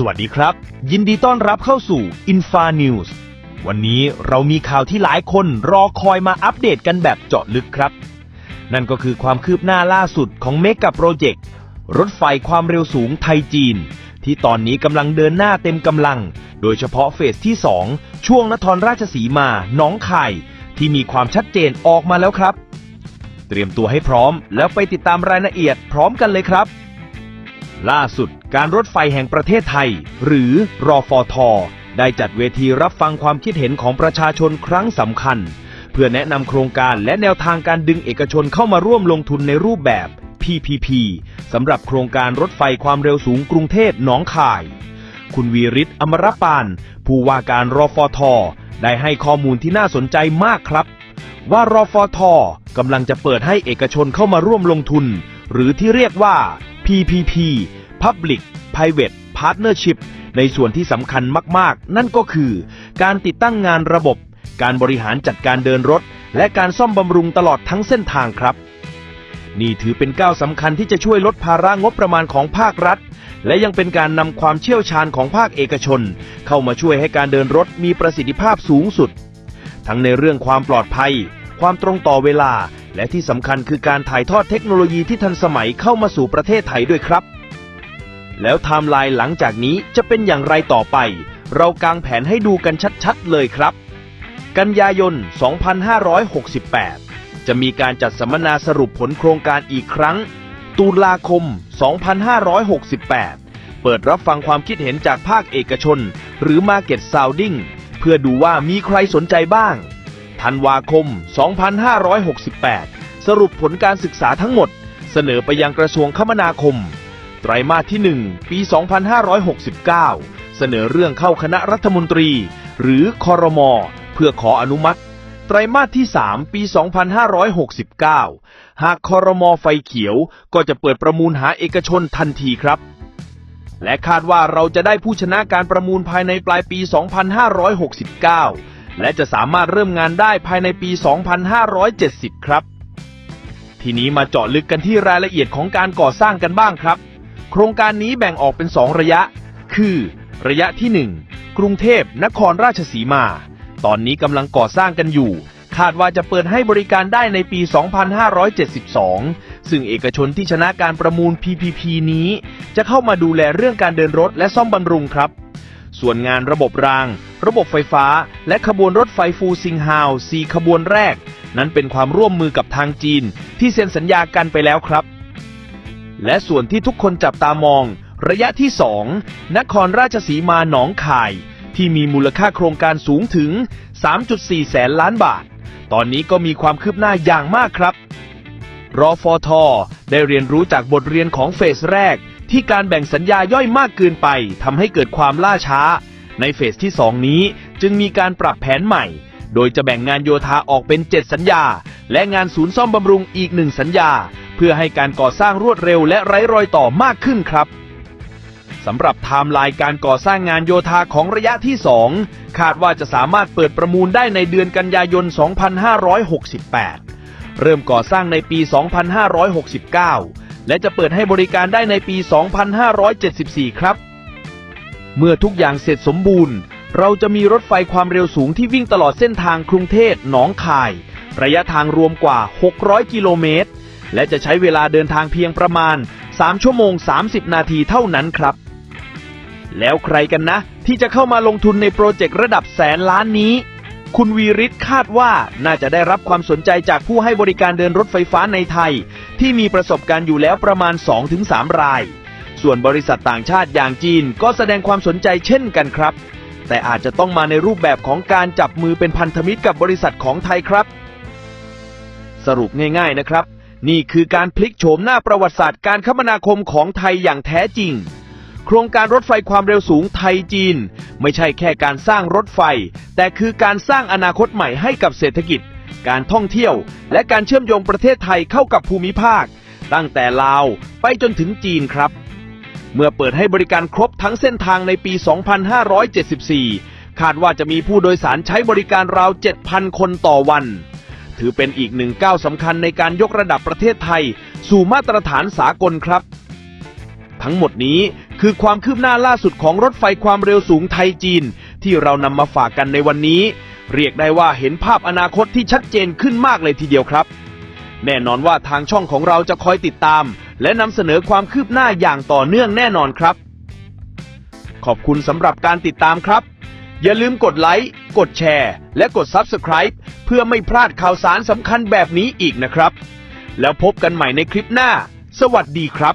สวัสดีครับ ยินดีต้อนรับเข้าสู่ Infa News วันนี้เรามีข่าวที่หลายคนรอคอยมาอัปเดตกันแบบเจาะลึกครับ นั่นก็คือความคืบหน้าล่าสุดของเมกะโปรเจกต์รถไฟความเร็วสูงไทยจีน ที่ตอนนี้กำลังเดินหน้าเต็มกำลัง โดยเฉพาะเฟสที่ 2 ช่วงนครราชสีมาหน้องคายที่มีความชัดเจนออกมาแล้วครับ เตรียมตัวให้พร้อมแล้วไปติดตามรายละเอียดพร้อมกันเลยครับ ล่าสุด การรถไฟแห่งประเทศไทย หรือรอฟอทได้จัดเวทีรับฟังความคิดเห็นของประชาชนครั้งสำคัญ เพื่อแนะนำโครงการและแนวทางการดึงเอกชนเข้ามาร่วมลงทุนในรูปแบบ PPP สำหรับโครงการรถไฟความเร็วสูงกรุงเทพหนองคาย คุณวีริศอมรปาน ผู้ว่าการรอฟอทได้ให้ข้อมูลที่น่าสนใจมากครับ ว่ารอฟอทกำลังจะเปิดให้เอกชนเข้ามาร่วมลงทุน หรือที่เรียกว่า PPP Public Private Partnership ในส่วนที่สำคัญมาก ๆ นั่นก็คือ การติดตั้งงานระบบ การบริหารจัดการเดินรถ และการซ่อมบำรุงตลอดทั้งเส้นทางครับ นี่ถือเป็นก้าวสำคัญที่จะช่วยลดภาระงบประมาณของภาครัฐ และยังเป็นการนำความเชี่ยวชาญของภาคเอกชน เข้ามาช่วยให้การเดินรถมีประสิทธิภาพสูงสุด ทั้งในเรื่องความปลอดภัย ความตรงต่อเวลา และที่สำคัญคือการถ่ายทอดเทคโนโลยีที่ทันสมัยเข้ามาสู่ประเทศไทยด้วยครับ แล้วไทม์ไลน์หลังจากนี้จะเป็นอย่างไรต่อไป เรากางแผนให้ดูกันชัดๆเลยครับ กันยายน 2568 จะมีการจัดสัมมนาสรุปผลโครงการอีกครั้ง ตุลาคม 2568 เปิดรับฟังความคิดเห็นจากภาคเอกชน หรือ Market Sounding เพื่อดูว่ามีใครสนใจบ้าง ธันวาคม 2568 สรุปผลการศึกษาทั้งหมด เสนอไปยังกระทรวงคมนาคม ไตรมาสที่ 1 ปี 2569 เสนอเรื่องเข้าคณะรัฐมนตรี หรือคอรมอเพื่อขออนุมัติ ไตรมาสที่ 3 ปี 2569 หากคอรมอไฟเขียวก็จะเปิดประมูลหาเอกชนทันทีครับ และคาดว่าเราจะได้ผู้ชนะการประมูลภายในปลายปี 2569 และจะสามารถเริ่มงานได้ภายในปี 2570 ครับทีนี้มาเจาะลึกกันที่รายละเอียดของการก่อสร้างกันบ้างครับ โครงการนี้แบ่งออกเป็น 2 ระยะ คือ ระยะที่ 1 กรุงเทพนครราชสีมา ตอนนี้กำลังก่อสร้างกันอยู่ คาดว่าจะเปิดให้บริการได้ในปี 2572 ซึ่งเอกชนที่ชนะการประมูล PPP นี้ จะเข้ามาดูแลเรื่องการเดินรถและซ่อมบำรุงครับส่วนงานระบบราง ระบบไฟฟ้า และขบวนรถไฟฟูซิงฮาว4ขบวนแรก นั้นเป็นความร่วมมือกับทางจีน ที่เซ็นสัญญากันไปแล้วครับ และส่วนที่ทุกคนจับตามอง ระยะที่ 2 นครราชสีมาหนองคาย ที่มีมูลค่าโครงการสูงถึง 3.4 แสนล้านบาท ตอนนี้ก็มีความคืบหน้าอย่างมากครับ รอฟอทอได้เรียนรู้จากบทเรียนของเฟสแรก ที่การแบ่งสัญญาย่อยมากเกินไปทำให้เกิดความล่าช้า ในเฟสที่ 2 นี้จึงมีการปรับแผนใหม่ โดยจะแบ่งงานโยธาออกเป็น 7 สัญญา และงานศูนย์ซ่อมบำรุงอีกหนึ่งสัญญา เพื่อให้การก่อสร้างรวดเร็วและไร้รอยต่อมากขึ้นครับสำหรับไทม์ไลน์การก่อสร้างงานโยธาของระยะที่ 2 คาดว่าจะสามารถเปิดประมูลได้ในเดือนกันยายน 2568 เริ่มก่อสร้างในปี 2569 และจะเปิดให้บริการได้ในปี 2574 ครับ เมื่อทุกอย่างเสร็จสมบูรณ์ เราจะมีรถไฟความเร็วสูงที่วิ่งตลอดเส้นทางกรุงเทพหนองคาย ระยะทางรวมกว่า 600 กิโลเมตร และจะใช้เวลาเดินทางเพียงประมาณ 3 ชั่วโมง 30 นาทีเท่านั้นครับ แล้วใครกันนะ ที่จะเข้ามาลงทุนในโปรเจกต์ระดับแสนล้านนี้ คุณวีริศคาดว่าน่าจะได้รับความสนใจจากผู้ให้บริการเดินรถไฟฟ้าในไทย ที่มีประสบการณ์อยู่แล้วประมาณ 2-3 ราย ส่วนบริษัทต่างชาติอย่างจีนก็แสดงความสนใจเช่นกันครับแต่อาจจะต้องมาในรูปแบบของการจับมือเป็นพันธมิตรกับบริษัทของไทยครับ สรุปง่ายๆนะครับ นี่คือการพลิกโฉมหน้าประวัติศาสตร์การคมนาคมของไทยอย่างแท้จริง โครงการรถไฟความเร็วสูงไทยจีน ไม่ใช่แค่การสร้างรถไฟ แต่คือการสร้างอนาคตใหม่ให้กับเศรษฐกิจ การท่องเที่ยว และการเชื่อมโยงประเทศไทยเข้ากับภูมิภาค ตั้งแต่ลาวไปจนถึงจีนครับเมื่อเปิดให้บริการครบทั้งเส้นทางในปี 2574 คาดว่าจะมีผู้โดยสารใช้บริการราว 7,000 คนต่อวัน ถือเป็นอีกหนึ่งก้าวสำคัญในการยกระดับประเทศไทย สู่มาตรฐานสากลครับ ทั้งหมดนี้คือความคืบหน้าล่าสุดของรถไฟความเร็วสูงไทยจีน ที่เรานำมาฝากกันในวันนี้ เรียกได้ว่าเห็นภาพอนาคตที่ชัดเจนขึ้นมากเลยทีเดียวครับ แน่นอนว่าทางช่องของเราจะคอยติดตาม และนำเสนอความคืบหน้าอย่างต่อเนื่องแน่นอนครับ ขอบคุณสำหรับการติดตามครับ อย่าลืมกดไลค์ กดแชร์ และกด Subscribe เพื่อไม่พลาดข่าวสารสำคัญแบบนี้อีกนะครับ แล้วพบกันใหม่ในคลิปหน้า สวัสดีครับ